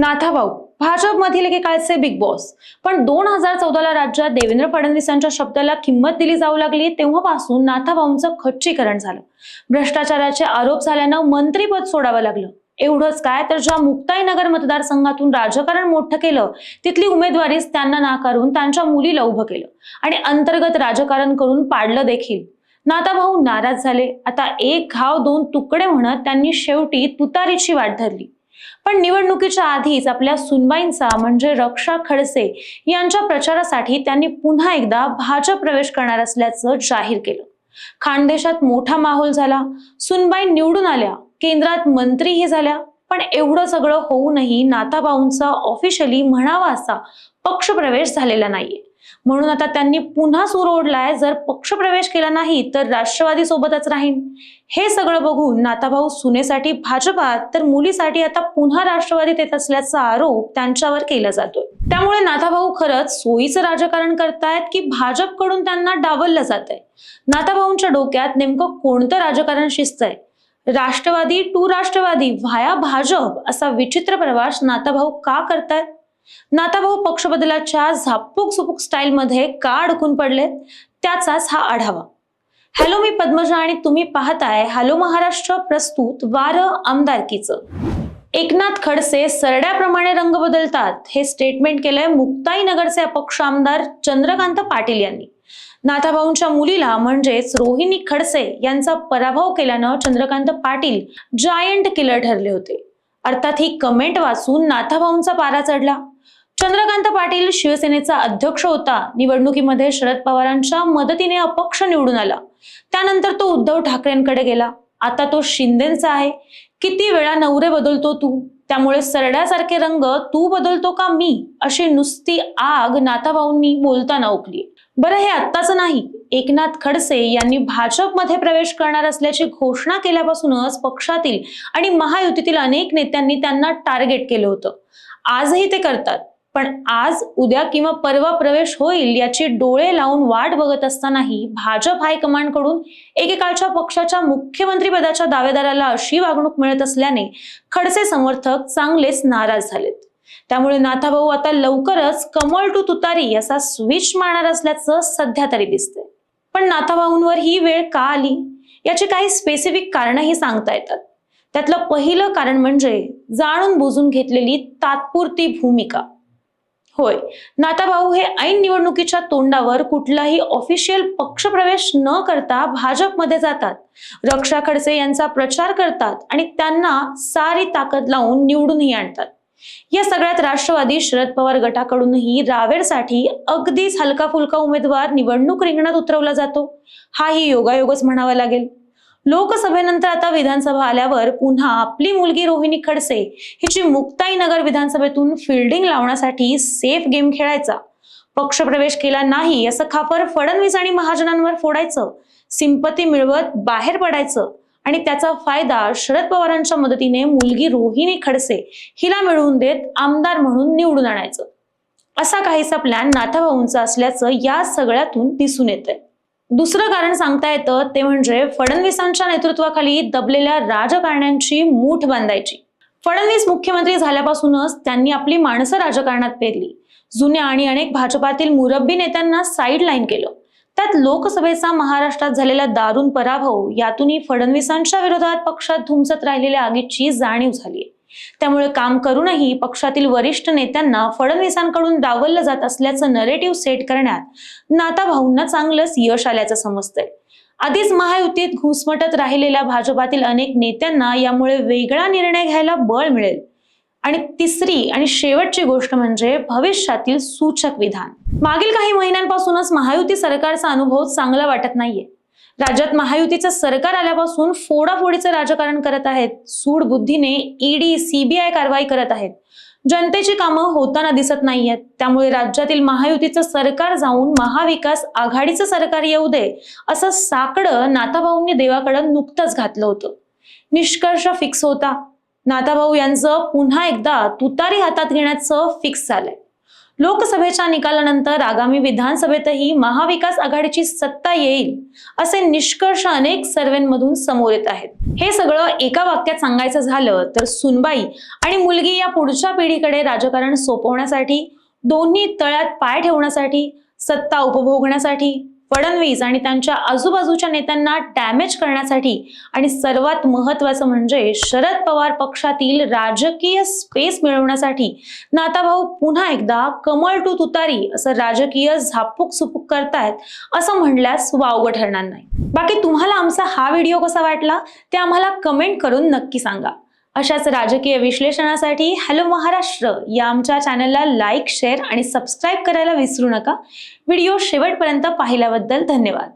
नाथाभाऊ भाजपमधील एकेकाळचे big boss. पण दोन हजार चौदाला राज्यात देवेंद्र फडणवीसांच्या शब्दाला किंमत दिली जाऊ लागली तेव्हापासून नाथाभाऊंचं खच्चीकरण झालं. भ्रष्टाचाराचे आरोप झाल्यानं मंत्रीपद सोडावं लागलं. एवढंच काय तर ज्या मुक्ताईनगर मतदारसंघातून राजकारण मोठं केलं तिथली उमेदवारीच त्यांना नाकारून त्यांच्या मुलीला उभं केलं आणि अंतर्गत राजकारण करून पाडलं देखील. नाथाभाऊ नाराज झाले. आता एक घाव दोन तुकडे म्हणत त्यांनी शेवटी तुतारीची वाट धरली. पण निवडणुकीच्या आधीच आपल्या सुनबाईंचा म्हणजे रक्षा खडसे यांच्या प्रचारासाठी त्यांनी पुन्हा एकदा भाजप प्रवेश करणार असल्याचं जाहीर केलं. खानदेशात मोठा माहोल झाला. सुनबाई निवडून आल्या. केंद्रात मंत्रीही झाल्या. पण एवढं सगळं होऊनही नाताबाऊंचा ऑफिशियली म्हणावा असा पक्षप्रवेश झालेला नाहीये. म्हणून आता त्यांनी पुन्हा सूर ओढलाय. जर पक्षप्रवेश केला नाही तर राष्ट्रवादी सोबतच राहीन. हे सगळं बघून नाताभाऊ सुनेसाठी भाजपात तर मुलीसाठी आता पुन्हा राष्ट्रवादीत येत असल्याचा आरोप त्यांच्यावर केला जातोय. त्यामुळे नाथाभाऊ खरंच सोयीचं राजकारण करतायत की भाजपकडून त्यांना डावललं जात आहे नाथाभाऊंच्या डोक्यात नेमकं कोणतं राजकारण शिजतंय राष्ट्रवादी टू राष्ट्रवादी व्हाया भाजप असा विचित्र प्रवास नाथाभाऊ का करतायत? नाथाभाऊ पक्षबदलाच्या झापूक सुपूक स्टाईलमध्ये का अडकून पडलेत? त्याचाच हा आढावा. हॅलो मी पद्मजा आणि तुम्ही पाहताय हॅलो महाराष्ट्र प्रस्तुत वार आमदारकीचं. एकनाथ खडसे सरड्याप्रमाणे रंग बदलतात हे स्टेटमेंट केलंय मुक्ताईनगरचे अपक्ष आमदार चंद्रकांत पाटील यांनी. नाथाभाऊंच्या मुलीला म्हणजेच रोहिणी खडसे यांचा पराभव केल्यानं चंद्रकांत पाटील जायंट किलर ठरले होते. अर्थात ही कमेंट वाचून नाथाभाऊंचा पारा चढला. चंद्रकांत पाटील शिवसेनेचा अध्यक्ष होता. निवडणुकीमध्ये शरद पवारांच्या मदतीने अपक्ष निवडून आला. त्यानंतर तो उद्धव ठाकरेंकडे गेला. आता तो शिंदेचा आहे. किती वेळा नवरे बदलतो तू? त्यामुळे सरड्यासारखे रंग तू बदलतो का मी अशी नुसती आग नाथाभाऊंनी बोलताना उकली बरं हे आत्ताचं नाही. एकनाथ खडसे यांनी भाजपमध्ये प्रवेश करणार असल्याची घोषणा केल्यापासूनच पक्षातील आणि महायुतीतील अनेक नेत्यांनी त्यांना टार्गेट केलं होतं. आजही ते करतात. पण आज उद्या किंवा परवा प्रवेश होईल याची डोळे लावून वाट बघत असतानाही भाजप हायकमांडकडून एकेकाळच्या पक्षाच्या मुख्यमंत्रीपदाच्या दावेदाराला अशी वागणूक मिळत असल्याने खडसे समर्थक चांगलेच नाराज झालेत. त्यामुळे नाथाभाऊ आता लवकरच कमळ टू तुतारी असा स्विच मारणार असल्याचं सध्या तरी दिसतंय. पण नाथाभाऊंवर ही वेळ का आली? याची काही स्पेसिफिक कारणंही सांगता येतात. त्यातलं पहिलं कारण म्हणजे जाणून बुजून घेतलेली तात्पुरती भूमिका. होय. नाताभाऊ हे ऐन निवडणुकीच्या तोंडावर कुठलाही ऑफिशियल पक्षप्रवेश न करता भाजपमध्ये जातात. रक्षा खडसे यांचा प्रचार करतात आणि त्यांना सारी ताकद लावून निवडूनही आणतात. या सगळ्यात राष्ट्रवादी शरद पवार गटाकडूनही रावेरसाठी अगदीच हलका फुलका उमेदवार निवडणूक रिंगणात उतरवला जातो. हाही योगायोगच म्हणावा लागेल. लोकसभेनंतर आता विधानसभा आल्यावर पुन्हा आपली मुलगी रोहिणी खडसे हिची मुक्ताईनगर विधानसभेतून फिल्डिंग लावण्यासाठी सेफ गेम खेळायचा. पक्षप्रवेश केला नाही असं खापर फडणवीस आणि महाजनांवर फोडायचं. सिंपती मिळवत बाहेर पडायचं आणि त्याचा फायदा शरद पवारांच्या मदतीने मुलगी रोहिणी खडसे हिला मिळवून देत आमदार म्हणून निवडून आणायचं. असा काहीसा प्लॅन नाथाभाऊंचा असल्याचं या सगळ्यातून दिसून येतंय. दुसरं कारण सांगता येतं ते म्हणजे फडणवीसांच्या नेतृत्वाखाली दबलेल्या राजकारण्यांची मूठ बांधायची. फडणवीस मुख्यमंत्री झाल्यापासूनच त्यांनी आपली माणसं राजकारणात पेरली. जुन्या आणि अनेक भाजपातील मुरब्बी नेत्यांना साईड लाईन केलं. त्यात लोकसभेचा महाराष्ट्रात झालेला दारुण पराभव यातूनही फडणवीसांच्या विरोधात पक्षात धुमसत राहिलेल्या आगीची जाणीव झाली त्यामुळे काम करूनही पक्षातील वरिष्ठ नेत्यांना फडणवीसांकडून डावललं जात असल्याचं नरेटिव्ह सेट करण्यात नाता भाऊंना चांगलंच यश आल्याचं समजतंय. आधीच महायुतीत घुसमटत राहिलेल्या भाजपातील अनेक नेत्यांना यामुळे वेगळा निर्णय घ्यायला बळ मिळेल. आणि तिसरी आणि शेवटची गोष्ट म्हणजे भविष्यातील सूचक विधान. मागील काही महिन्यांपासूनच महायुती सरकारचा अनुभव चांगला वाटत नाहीये. राज्यात महायुतीचं सरकार आल्यापासून फोडाफोडीचं राजकारण करत आहेत. सूड बुद्धीने ईडी सीबीआय कारवाई करत आहेत. जनतेची कामं होताना दिसत नाहीयेत. त्यामुळे राज्यातील महायुतीचं सरकार जाऊन महाविकास आघाडीचं सरकार येऊ दे असं साकडं नाताभाऊंनी देवाकडं नुकतंच घातलं होतं. निष्कर्ष फिक्स होता. नाताभाऊ यांचं पुन्हा एकदा तुतारी हातात घेण्याचं फिक्स झालंय. लोकसभेच्या निकालानंतर आगामी विधानसभेतही महाविकास आघाडीची सत्ता येईल असे निष्कर्ष अनेक सर्वेंमधून समोर येत आहेत. हे सगळं एका वाक्यात सांगायचं झालं तर सुनबाई आणि मुलगी या पुढच्या पिढीकडे राजकारण सोपवण्यासाठी दोन्ही तळ्यात पाय ठेवण्यासाठी सत्ता उपभोगण्यासाठी फडणवीस आणि त्यांच्या आजूबाजूच्या नेत्यांना डॅमेज करण्यासाठी आणि सर्वात महत्वाचं म्हणजे शरद पवार पक्षातील राजकीय स्पेस मिळवण्यासाठी नाताभाऊ पुन्हा एकदा कमळ टू तुतारी असं राजकीय झापूक सुपूक करतायत असं म्हणल्यास वावगं ठरणार नाही. बाकी तुम्हाला आमचा हा व्हिडिओ कसा वाटला ते आम्हाला कमेंट करून नक्की सांगा. अशाच राजकीय विश्लेषणासाठी हॅलो महाराष्ट्र या आमच्या चॅनलला लाईक शेअर आणि सबस्क्राईब करायला विसरू नका. व्हिडिओ शेवटपर्यंत पाहिल्याबद्दल धन्यवाद.